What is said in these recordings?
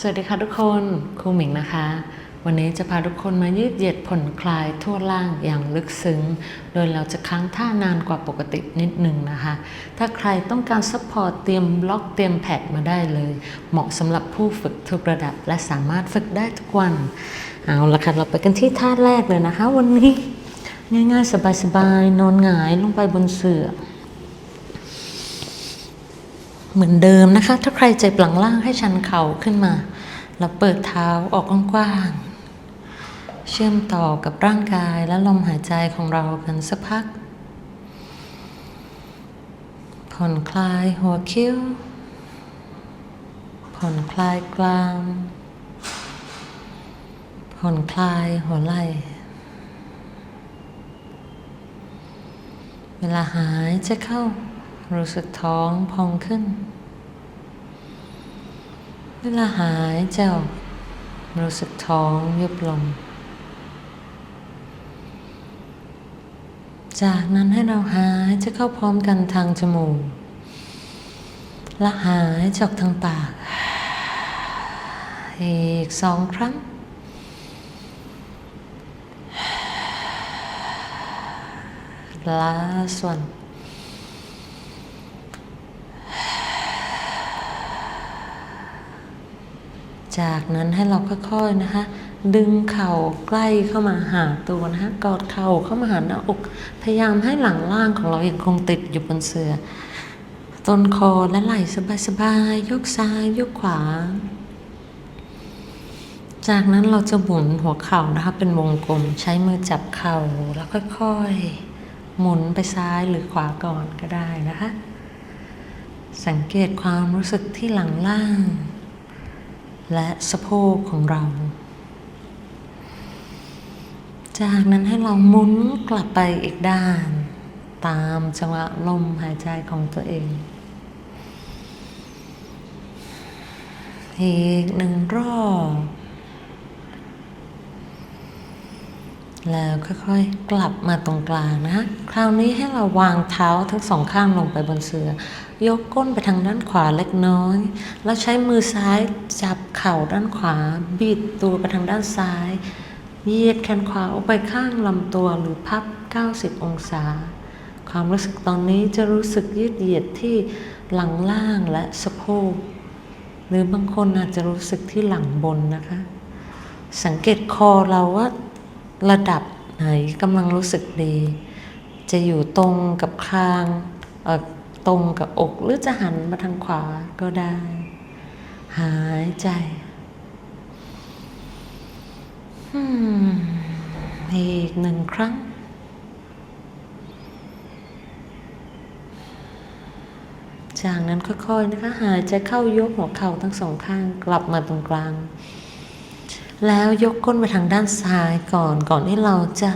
สวัสดีค่ะทุกคนครูหมิงนะคะ วันนี้จะพาทุกคนมายืดเหยียดผ่อนคลายทั่วล่างอย่างลึกซึ้ง โดยเราจะค้างท่านานกว่าปกตินิดหนึ่งนะคะ ถ้าใครต้องการซัพพอร์ตเตรียมบล็อกเตรียมแพดมาได้เลย เหมาะสำหรับผู้ฝึกทุกระดับ และสามารถฝึกได้ทุกวัน เอาละค่ะเราไปกันที่ท่าแรกเลยนะคะ วันนี้ง่ายๆ สบายๆนอนหงายลงไปบนเสื่อ เหมือนเดิมนะคะ ถ้าใครเจ็บหลังล่างให้ชันเข่าขึ้นมา แล้วเปิดเท้าออกกว้างๆ เชื่อมต่อกับร่างกายและลมหายใจของเรากันสักพัก ผ่อนคลายหัวคิ้ว ผ่อนคลายกลางผ่อนคลายหัวไหล่เวลาหายใจะเข้า รู้สึกท้องพองขึ้น เวลาหายใจออกรู้สึกท้องยุบลง จากนั้นให้เราหายใจะเข้าพร้อมกันทางจมูก และหายจออกทางปาก อีกสองครั้ง last one จากนั้นให้เราค่อยๆนะคะ ดึงเข่าใกล้เข้ามาหาตัวนะคะกอดเข่าเข้ามาหาหน้าอก พยายามให้หลังล่างของเรายังคงติดอยู่บนเสือต้นคอและไหล่สบายๆยกซ้ายยกขวา จากนั้นเราจะหมุนหัวเข่านะคะเป็นวงกลมใช้มือจับเข่าแล้วค่อยๆ หมุนไปซ้ายหรือขวาก่อนก็ได้นะคะ สังเกตความรู้สึกที่หลังล่าง และสะโพกของเรา จากนั้นให้เราหมุนกลับไปอีกด้าน ตามจังหวะลมหายใจของตัวเอง อีกหนึ่งรอบ แล้วค่อยๆ กลับมาตรงกลางนะ คราวนี้ให้เราวางเท้าทั้งสองข้างลงไปบนเสือ ยกก้นไปทางด้านขวาเล็กน้อย แล้วใช้มือซ้ายจับเข่าด้านขวา บิดตัวไปทางด้านซ้าย เหยียดแขนขวาออกไปข้างลำตัวหรือพับ 90 องศา ความรู้สึกตอนนี้จะรู้สึกยืดเหยียดที่หลังล่างและสะโพก หรือบางคนอาจจะรู้สึกที่หลังบนนะคะ สังเกตคอเราว่า ระดับไหนกำลังรู้สึกดี จะอยู่ตรงกับคางตรงกับอกหรือจะหันมาทางขวาก็ได้ หายใจอีกหนึ่งครั้ง จากนั้นค่อยๆนะคะ หายใจเข้ายกหัวเข่าทั้งสองข้างกลับมาตรงกลาง แล้วยกก้นไปทางด้านซ้ายก่อนก่อนที่เราจะ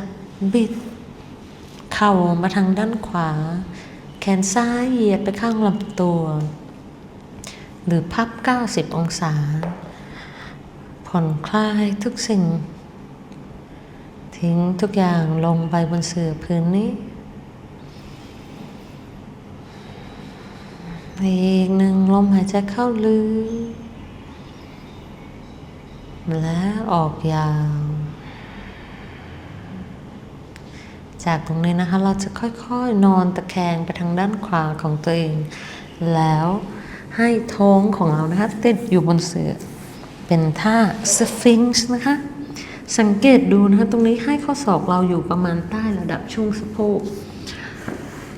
บิด เข่ามาทางด้านขวา แขนซ้ายเหยียดไปข้างลำตัว หรือพับ 90 องศา ผ่อนคลายทุกสิ่ง ทิ้งทุกอย่างลงไปบนเสื่อพื้นนี้อีกหนึ่งลมหายใจเข้าลึก และออกยาว จากตรงนี้นะคะเราจะค่อยๆนอนตะแคงไปทางด้านขวาของตัวเอง แล้วให้ท้องของเรานะคะติดอยู่บนเสือเป็นท่าสฟิงซ์นะคะ สังเกตดูนะคะตรงนี้ให้ข้อศอกเราอยู่ประมาณใต้ระดับช่วงสะโพก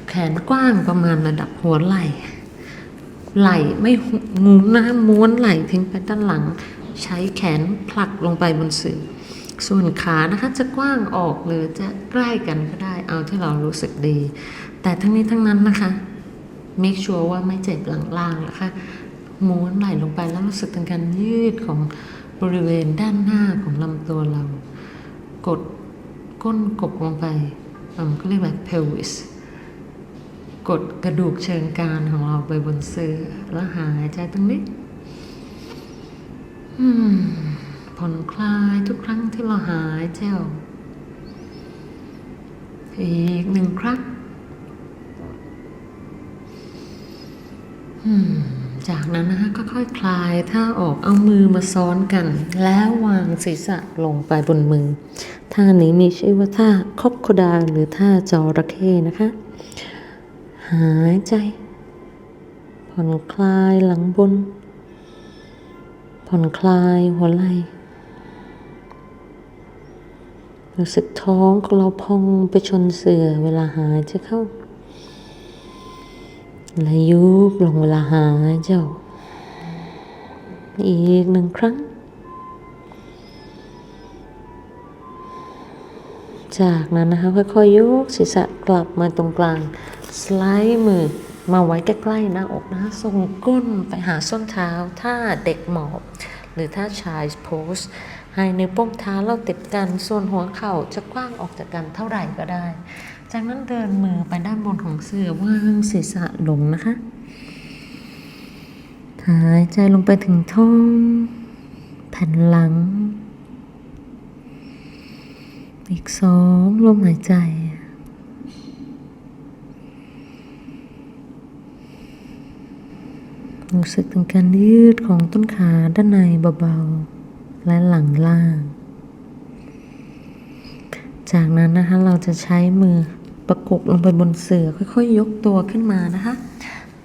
แขนกว้างประมาณระดับหัวไหล่ ไหล่ไม่งูนะม้วนไหล่ทิ้งไปด้านหลัง ใช้แขนผลักลงไปบนสื่อ ส่วนขานะคะจะกว้างออกหรือจะใกล้กันก็ได้ เอาที่เรารู้สึกดี แต่ทั้งนี้ทั้งนั้นนะคะ make sure ว่าไม่เจ็บหลังล่างนะคะม้วนไหล่ลงไปแล้วรู้สึกถึงการยืดของบริเวณด้านหน้าของลำตัวเรา กดก้นกบลงไปอืมก็เรียกว่า pelvis กดกระดูกเชิงกรานของเราไปบนเสื้อแล้วหายใจตรงนี้ ผ่อนคลายทุกครั้งที่เราหายใจออกอีกหนึ่งครั้งจากนั้นนะคะก็ค่อยคลายท่าออกเอามือมาซ้อนกัน แล้ววางศีรษะลงไปบนมือ ท่านี้มีชื่อว่าท่าคบโคดาหรือท่าจระเข้นะคะ หายใจ ผ่อนคลายหลังบน ผ่อนคลายหัวไหล่รู้สึกท้องของเราพองไปชนเสือเวลาหายใจเข้าและยุบลงเวลาหายใจออกอีกหนึ่งครั้ง จากนั้นนะคะค่อยๆยกศีรษะกลับมาตรงกลาง สไลด์มือ มาไว้ใกล้ๆหน้าอกนะส่งก้นไปหาส้นเท้า ถ้าเด็กหมอบ หรือถ้าชายโพสให้ในวโป้งเท้าเราติดกัน ส่วนหัวเข่าจะกว้างออกจากกันเท่าไหร่ก็ได้ จากนั้นเดินมือไปด้านบนของเสื่อวางศีรษะลงนะคะ หายใจลงไปถึงท้อง แผ่นหลัง อีกสองลมหายใจ รู้สึกถึงการยืดของต้นขาด้านในเบาๆ และหลังล่าง จากนั้นนะคะเราจะใช้มือประกบลงไปบนเสื่อค่อยๆ ยกตัวขึ้นมานะคะ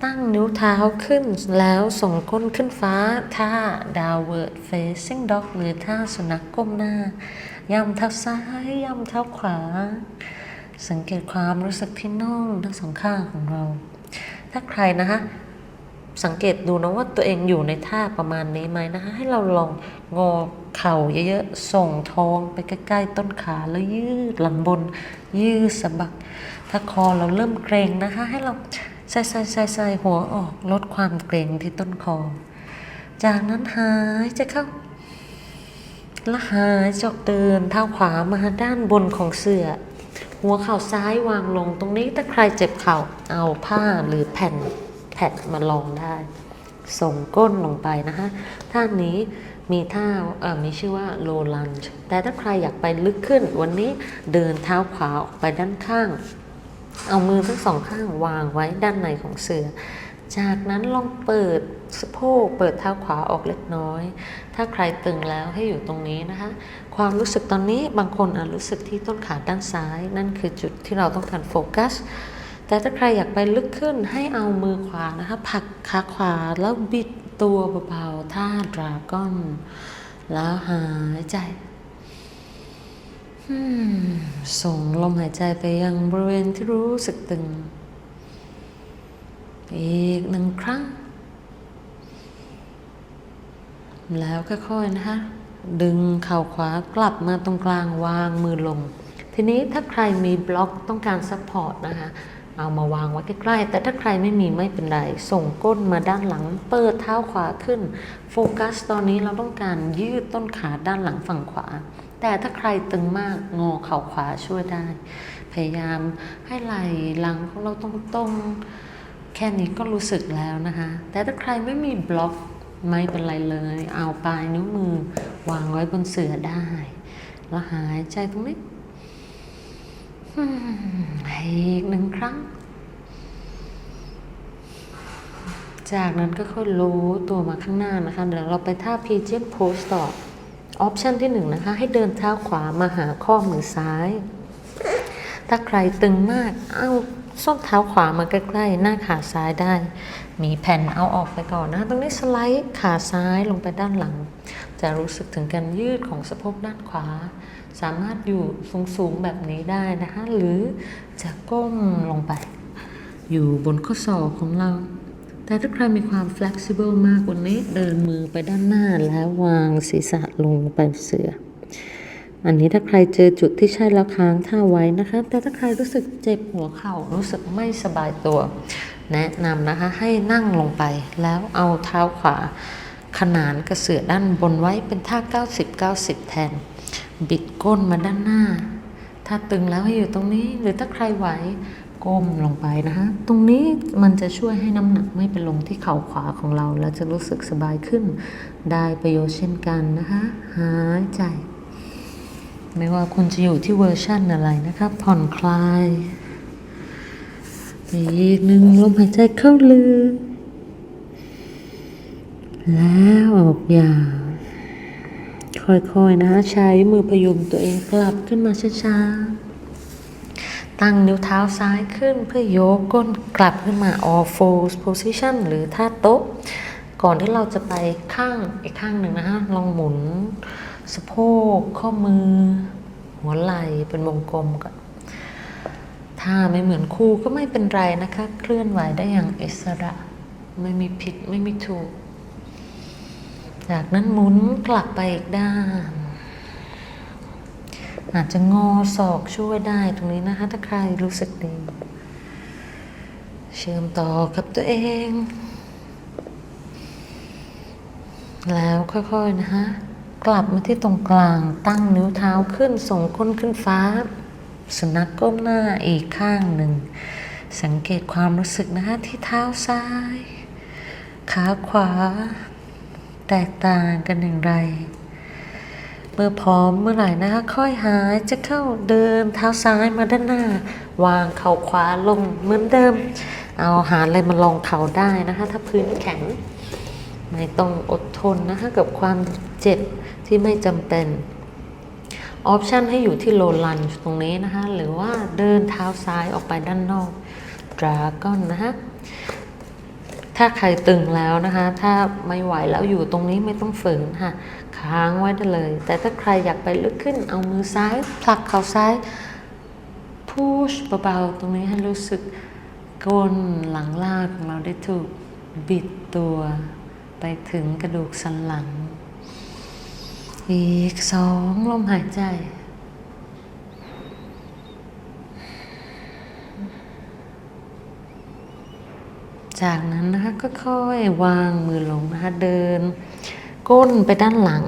ตั้งนิ้วเท้าขึ้นแล้วส่งก้นขึ้นฟ้าท่า downward facing dog หรือท่าสุนัขก้มหน้า ย่ำเท้าซ้าย ย่ำเท้าขวา สังเกตความรู้สึกที่น่องทั้งสองข้างของเรา ถ้าใครนะคะ สังเกตดูนะว่าตัวเองอยู่ในท่าประมาณนี้ไหมนะคะ ให้เราลองงอเข่าเยอะๆ ส่งท้องไปใกล้ๆ ต้นขาแล้วยืดหลังบน ยืดสะบัก ถ้าคอเราเริ่มเกรงนะคะ ให้เราใส่ใส่ใส่ใส่หัวออกลดความเกรงที่ต้นคอ จากนั้นหายใจเข้าและหายใจอกเดินเท้าขวามาด้านบนของเสื่อหัวเข่าซ้ายวางลงตรงนี้ถ้าใครเจ็บเข่าเอาผ้าหรือแผ่น แผ่นมาลองได้ ส่งก้นลงไปนะคะท่านี้มีท่าเอ่อมีชื่อว่า low lunge แต่ถ้าใครอยากไปลึกขึ้น วันนี้เดินเท้าขวาออกไปด้านข้าง เอามือทั้งสองข้างวางไว้ด้านในของเสือ จากนั้นลองเปิดสะโพกเปิดเท้าขวาออกเล็กน้อย ถ้าใครตึงแล้วให้อยู่ตรงนี้นะคะ ความรู้สึกตอนนี้บางคนอาจรู้สึกที่ต้นขาด้านซ้าย นั่นคือจุดที่เราต้องการโฟกัส แต่ถ้าใครอยากไปลึกขึ้นให้เอามือขวานะคะผลักขาขวาแล้วบิดตัวเบาๆท่าดราก้อน แล้วหายใจส่งลมหายใจไปยังบริเวณที่รู้สึกตึง อีกหนึ่งครั้ง แล้วค่อยๆนะคะ ดึงเข่าขวากลับมาตรงกลางวางมือลง ทีนี้ถ้าใครมีบล็อกต้องการซัพพอร์ตนะคะ เอามาวางไว้ใกล้ๆ แต่ถ้าใครไม่มีไม่เป็นไร ส่งก้นมาด้านหลัง เปิดเท้าขวาขึ้น โฟกัสตอนนี้เราต้องการยืดต้นขาด้านหลังฝั่งขวา แต่ถ้าใครตึงมากงอเข่าขวาช่วยได้ พยายามให้ไหล่หลังของเราตรงแค่นี้ก็รู้สึกแล้วนะคะ แต่ถ้าใครไม่มีบล็อกไม่เป็นไรเลย เอาปลายนิ้วมือ วางไว้บนเสื่อได้ แล้วหายใจตรงนี้อีกหนึ่งครั้ง จากนั้นก็ค่อยโล้ตัวมาข้างหน้านะคะเดี๋ยวเราไปท่า pigeon pose ต่อออปชันที่หนึ่งนะคะ ให้เดินเท้าขวามาหาข้อมือซ้าย ถ้าใครตึงมากเอาส้นเท้าขวามาใกล้ๆ หน้าขาซ้ายได้ มีแผ่นเอาออกไปก่อนนะคะตรงนี้สไลด์ขาซ้ายลงไปด้านหลัง จะรู้สึกถึงการยืดของสะโพกด้านขวา สามารถอยู่สูงๆแบบนี้ได้นะคะ หรือจะก้มลงไป อยู่บนข้อศอกของเรา แต่ถ้าใครมีความ flexible มากกว่านี้ เดินมือไปด้านหน้าแล้ววางศีรษะลงไปเสือ อันนี้ถ้าใครเจอจุดที่ใช่แล้วค้างท่าไว้นะคะ แต่ถ้าใครรู้สึกเจ็บหัวเข่ารู้สึกไม่สบายตัว แนะนำนะคะให้นั่งลงไปแล้วเอาเท้าขวา ขนานกระเสือด้านบนไว้เป็นท่า 90 90 แทน บิดก้นมาด้านหน้า ถ้าตึงแล้วให้อยู่ตรงนี้ หรือถ้าใครไหว ก้มลงไปนะคะตรงนี้มันจะช่วยให้น้ำหนักไม่ไปลงที่เข่าขวาของเรา แล้วจะรู้สึกสบายขึ้น ได้ประโยชน์เช่นกันนะคะ หายใจ ไม่ว่าคุณจะอยู่ที่เวอร์ชั่นอะไรนะครับผ่อนคลายอีกหนึ่งลมหายใจเข้าลึกแล้วออกยาวค่อยๆนะใช้มือพยุงตัวเองกลับขึ้นมาช้าๆ ตั้งนิ้วเท้าซ้ายขึ้นเพื่อยกก้นกลับขึ้นมา all fours position หรือท่าโต๊ะ ก่อนที่เราจะไปข้างอีกข้างหนึ่งนะฮะ ลองหมุน สะโพก ข้อมือ หัวไหล่เป็นวงกลมก่อนถ้าไม่เหมือนครูก็ไม่เป็นไรนะคะ เคลื่อนไหวได้อย่างอิสระ ไม่มีผิดไม่มีถูก จากนั้นหมุนกลับไปอีกด้าน อาจจะงอศอกช่วยได้ตรงนี้นะคะ ถ้าใครรู้สึกดี เชื่อมต่อกับตัวเอง แล้วค่อยๆนะคะกลับมาที่ตรงกลางตั้งนิ้วเท้าขึ้นส่งก้นขึ้นฟ้า สุนัขก้มหน้าอีกข้างหนึ่ง สังเกตความรู้สึกนะคะที่เท้าซ้าย ขาขวา แตกต่างกันอย่างไร เมื่อพร้อมเมื่อไหร่นะคะค่อยหายจะเข้าเดินเท้าซ้ายมาด้านหน้า วางเข่าขวาลงเหมือนเดิม เอาหาอะไรมาลองเข่าได้นะคะ ถ้าพื้นแข็ง ไม่ต้องอดทนนะคะกับความเจ็บที่ไม่จำเป็นออปชันให้อยู่ที่โลลันตรงนี้นะคะ หรือว่าเดินเท้าซ้ายออกไปด้านนอกดราก้อนนะคะถ้าใครตึงแล้วนะคะ ถ้าไม่ไหวแล้วอยู่ตรงนี้ไม่ต้องฝืนค่ะ ค้างไว้ได้เลย แต่ถ้าใครอยากไปลึกขึ้นเอามือซ้ายผลักเข่าซ้ายพุชเบาๆตรงนี้ให้รู้สึกก้นหลังลากของเราได้ถูกบิดตัวไปถึงกระดูกสันหลัง อีกสองลมหายใจจากนั้นนะคะก็ค่อยวางมือลงนะคะเดิน ก้นไปด้านหลัง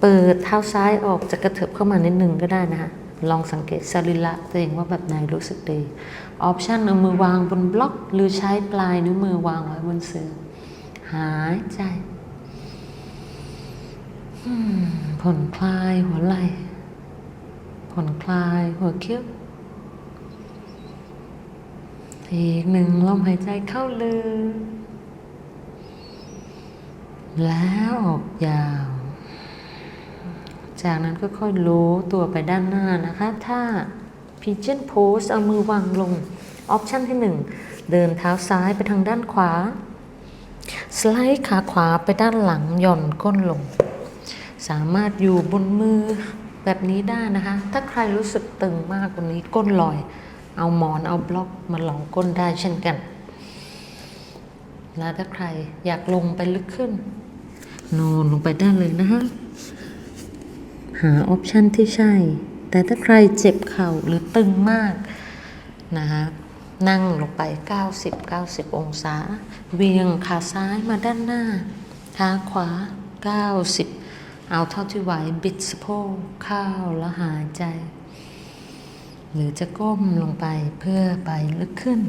เปิดเท้าซ้ายออกจะกระเถิบเข้ามานิดนึงก็ได้นะคะลองสังเกตสรีระตัวเองว่าแบบไหนรู้สึกดี ออปชันเอามือวางบนบล็อก หรือใช้ปลายนิ้วมือวางไว้บนเสื่อหายใจผ่อนคลายหัวไหล่ผ่อนคลายหัวเขี้ยวอีกหนึ่งลมหายใจเข้าลึก แล้วออกยาว จากนั้นก็ค่อยโล้ตัวไปด้านหน้านะคะ ถ้า pigeon pose เอามือวางลง ออปชันที่หนึ่งเดินเท้าซ้ายไปทางด้านขวา สไลด์ขาขวาไปด้านหลังหย่อนก้นลง สามารถอยู่บนมือแบบนี้ได้นะคะ ถ้าใครรู้สึกตึงมากกว่านี้ก้นลอย เอาหมอนเอาบล็อกมาหลองก้นได้เช่นกัน แล้วถ้าใครอยากลงไปลึกขึ้น นอนลงไปได้เลยนะคะ หาออปชันที่ใช่ แต่ถ้าใครเจ็บเข่าหรือตึงมากนะคะนั่งลงไป 90 90 องศา เวียงขาซ้ายมาด้านหน้าขาขวา 90 เอาเท่าที่ไหว บิดสะโพกเข้าแล้วหายใจ หรือจะก้มลงไปเพื่อไปลึกขึ้น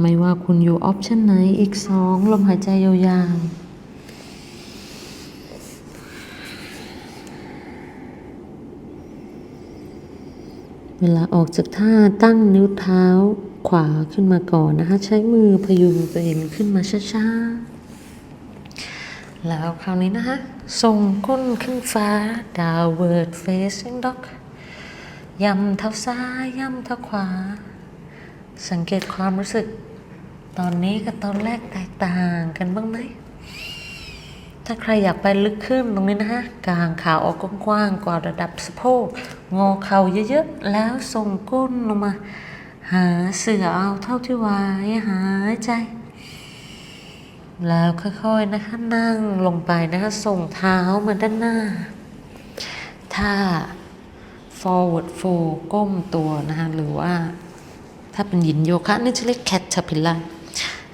ไม่ว่าคุณอยู่ออปชันไหนอีกสองลมหายใจยาวๆ เวลาออกจากท่าตั้งนิ้วเท้าขวาขึ้นมาก่อนนะคะ ใช้มือพยุงตัวเองขึ้นมาช้าๆ แล้วคราวนี้นะคะส่งก้นขึ้นฟ้า downward facing dog ย่ำเท้าซ้าย ย่ำเท้าขวา สังเกตความรู้สึก ตอนนี้กับตอนแรกแตกต่างกันบ้างไหม ถ้าใครอยากไปลึกขึ้นตรงนี้นะฮะกางขาออกกว้างๆกว่าระดับสะโพกงอเข่าเยอะๆ แล้วส่งก้นลงมา หาเสือเอาเท่าที่ไหวหายใจ แล้วค่อยๆนะคะนั่งลงไปนะคะส่งเท้ามาด้านหน้า ถ้า forward fold ก้มตัวนะคะหรือว่าถ้าเป็นหยินโยคะนี่จะเรียก caterpillar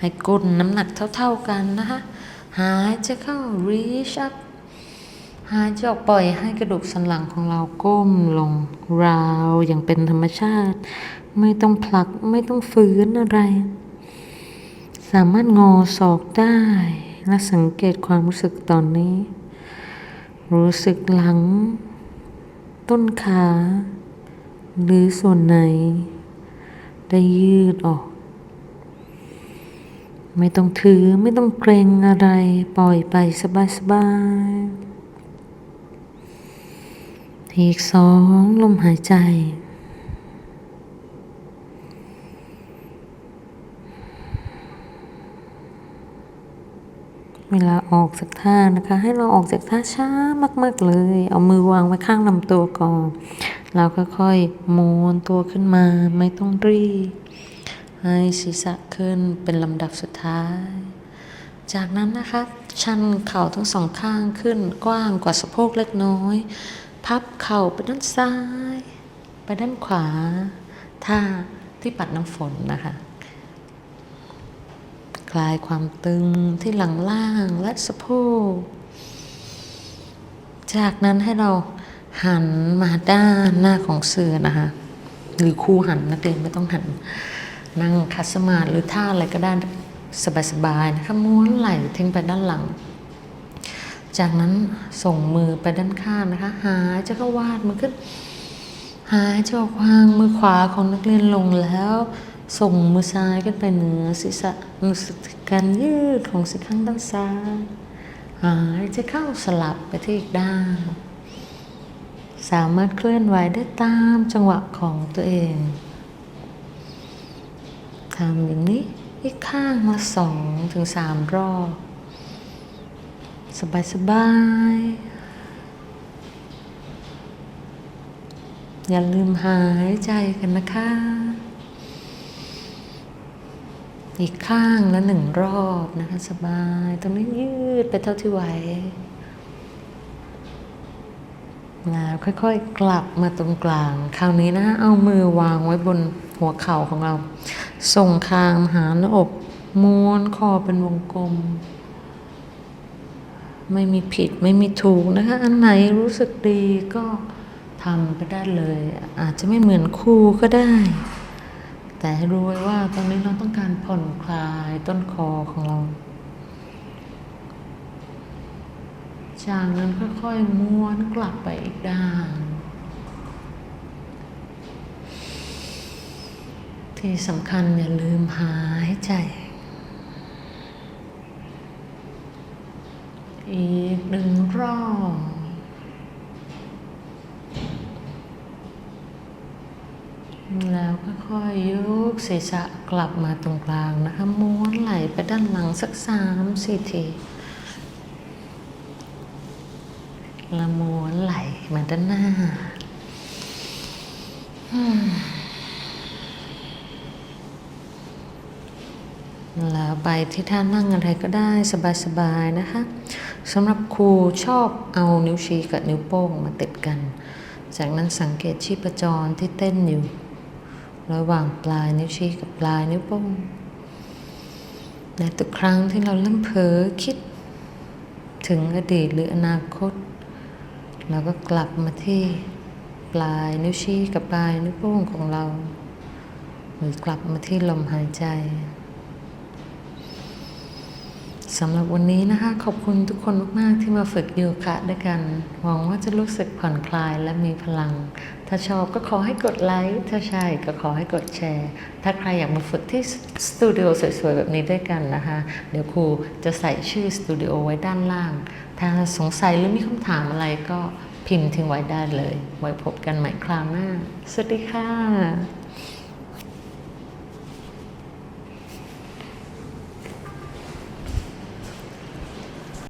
ให้ก้นน้ำหนักเท่าๆกันนะคะ หายใจเข้า reach up หายใจออกปล่อยให้กระดูกสันหลังของเราก้มลงราวอย่างเป็นธรรมชาติ ไม่ต้องผลักไม่ต้องฝืนอะไร สามารถงอศอกได้และสังเกตความรู้สึกตอนนี้ รู้สึกหลัง ต้นขา หรือส่วนไหน ได้ยืดออก ไม่ต้องถือไม่ต้องเกรงอะไร ปล่อยไปสบายๆอีกสองลมหายใจ เวลาออกจากท่านะคะ ให้เราออกจากท่าช้ามาก ๆ เลย เอามือวางไว้ข้างลำตัวก่อน แล้วค่อยๆม้วนตัวขึ้นมาไม่ต้องรีบ ให้ศีรษะขึ้นเป็นลำดับสุดท้าย จากนั้นนะคะชันเข่าทั้งสองข้างขึ้นกว้างกว่าสะโพกเล็กน้อย พับเข่าไปด้านซ้าย ไปด้านขวา ท่าที่ปัดน้ำฝนนะคะ คลายความตึงที่หลังล่างและสะโพก จากนั้นให้เราหันมาด้านหน้าของเสือนะคะ หรือคู่หันนักเรียนไม่ต้องหัน นั่งคัสมาหรือท่าอะไรก็ได้สบายๆนะคะม้วนไหล่ทิ้งไปด้านหลัง จากนั้นส่งมือไปด้านข้างนะคะ หายใจเข้าวาดมือขึ้น หายใจออกวางมือขวาของนักเรียนลงแล้ว ส่งมือซ้ายขึ้นไปเหนือศีรษะรู้สึกการยืดของสีข้างด้านซ้าย หายใจเข้าสลับไปที่อีกด้านสามารถเคลื่อนไหวได้ตามจังหวะของตัวเอง ทำอย่างนี้อีกข้างละสองถึงสามรอบ สบายสบายๆอย่าลืมหายใจกันนะคะ อีกข้างละหนึ่งรอบนะคะ สบาย ตรงนี้ยืดไปเท่าที่ไหวแล้วค่อยๆ กลับมาตรงกลาง คราวนี้นะ เอามือวางไว้บนหัวเข่าของเรา ส่งคางมาหาหน้าอกม้วนคอเป็นวงกลม ไม่มีผิดไม่มีถูกนะคะ อันไหนรู้สึกดีก็ทำไปได้เลย อาจจะไม่เหมือนครูก็ได้ แต่ให้รู้ไว้ว่าตอนนี้เราต้องการผ่อนคลายต้นคอของเราจากนั้นค่อยๆม้วนกลับไปอีกด้าน ที่สำคัญอย่าลืมหายใจ อีกหนึ่งรอบแล้วค่อยๆยกศีรษะกลับมาตรงกลางนะคะม้วนไหลไปด้านหลังสักสามสี่ทีละม้วนไหลมาด้านหน้าอืม แล้วไปที่ท่านั่งอะไรก็ได้สบายๆนะคะสำหรับครูชอบเอานิ้วชี้กับนิ้วโป้งมาติดกัน จากนั้นสังเกตชีพจรที่เต้นอยู่ ระหว่างปลายนิ้วชี้กับปลายนิ้วโป้งในทุกครั้งที่เราเริ่มเผลอคิด ถึงอดีตหรืออนาคต เราก็กลับมาที่ปลายนิ้วชี้กับปลายนิ้วโป้งของเรา หรือกลับมาที่ลมหายใจ สำหรับวันนี้นะคะ ขอบคุณทุกคนมาก ๆ ที่มาฝึกโยคะด้วยกัน หวังว่าจะรู้สึกผ่อนคลายและมีพลัง ถ้าชอบก็ขอให้กดไลค์ถ้าใช่ก็ขอให้กดแชร์ ถ้าใครอยากมาฝึกที่สตูดิโอสวย ๆ แบบนี้ด้วยกันนะคะ เดี๋ยวครูจะใส่ชื่อสตูดิโอไว้ด้านล่าง ถ้าสงสัยหรือมีคำถามอะไรก็พิมพ์ทิ้งไว้ได้เลย ไว้พบกันใหม่คราวหน้า สวัสดีค่ะ